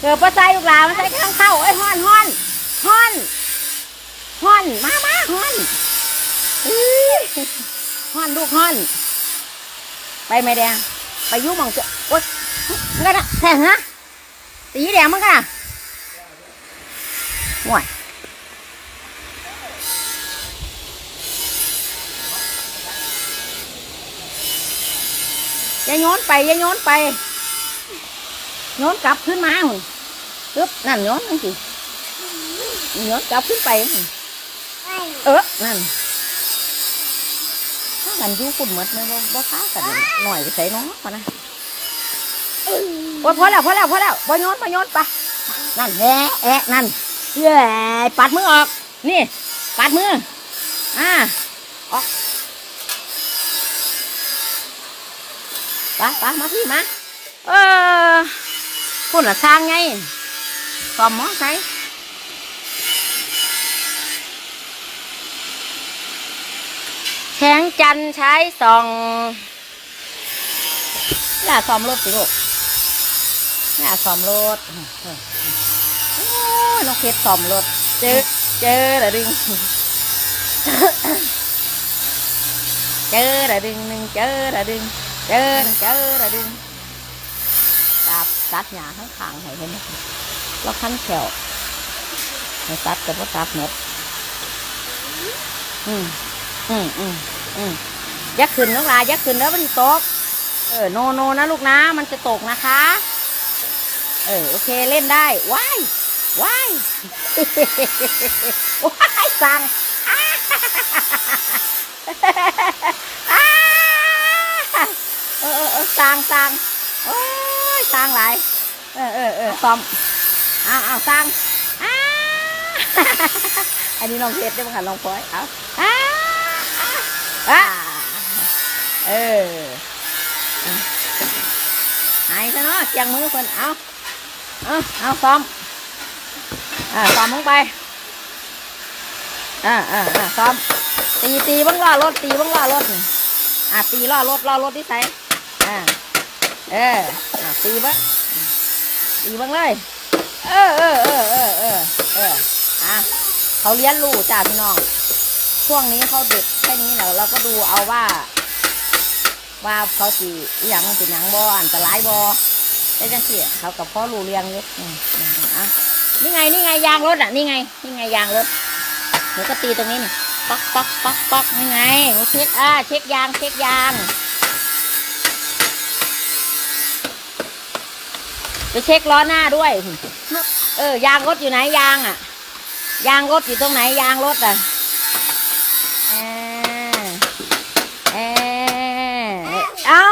เกือบปลาใส่ลูกหลานมาใส่ข้างเข้าไอ้ฮ้อนฮ้อนฮ้อนฮ้อนมามาฮ้อนอื้อฮ้อนลูกฮ้อน ไปไม่แดงไปยุ่หมองเจะโอ๊ยมันกันนะแทงนะตีแดงมันกันนะห่วยอย่าโยนไปอย่าโยนไปโยนกลับขึ้นมาหุ่น ปึ๊บนั่นโยนนั่นสิโยนกลับขึ้นไปหุ่นเออนั่นถ้ากันอยู่คุณหมดเลยบ่บ่ค้ากันหน่อยไปใส่น้องมานะโอ้ยพอแล้วพอแล้วพอแล้วบ่โยนบ่โยนไปนั่นแอะแอะนั่นเย้ยปัดมือออก นี่ปัดมืออ่าออกไปไปมาพี่มาเออคนละทางไง สอมมอใส่แทงจันใช้สองอย่าซ้อมรถสิลูกอย่าซ้อมรถโอ้น้องเพชรซ้อมรถ เจอ เจอละดึง เจอละดึงหนึ่งเจอละดึง เจอหนึ่งเจอละดึงตัดตัดหญ้าข้างขางๆให้เห็นไหม แล้วขั้นแขวให้ตัดแต่ว่าตัดหมดอืมอืมอืมอืมยักขึ้นน้องลายักขึ้นแล้วมันตก เออโนโนนะลูกนะ มันจะตกนะคะ เออโอเคเล่นได้ว้ายว้ายว้ายสั่งอ้าเออเออเออสั่งสั่งโอ้ยสั่งหลายเออเออเออซ้อม อ้าวอ้าวสั่งอ้าอันนี้น้องเพชรได้ไหมคะน้องพลอยเอาอ้าอ้าเออหายซะเนาะเจียงมือคนเอาเอาเอาซ้อมอ่าซ้อมลงไปอ่าอ่าอ่าซ้อมตีตีเบังล้อรถตีเบังล้อรถอะตีล้อรถล้อรถที่ใส่อ่าเอออะตีเบังตีเบังเลย เออเออเออเออเออเอออะเขาเลี้ยงลูกจ้าพี่น้อง ช่วงนี้เขาเด็กแค่นี้แล้วเราก็ดูเอาว่า ว่าเขาตีอย่างเป็นหยังบออันตรายบอได้จังสิเขากับพ่อรูเรียงอยู่อืมอืมอะนี่ไงนี่ไงยางรถอะนี่ไงนี่ไงยางรถหนูก็ตีตรงนี้นี่ปักปักปักปักยังไงหนูเช็คอ่าเช็คยางเช็คยาง ไปเช็คล้อหน้าด้วย เออ ยางรถอยู่ไหนยางอะ ยางรถอยู่ตรงไหนยางรถอะเออเออเอ้า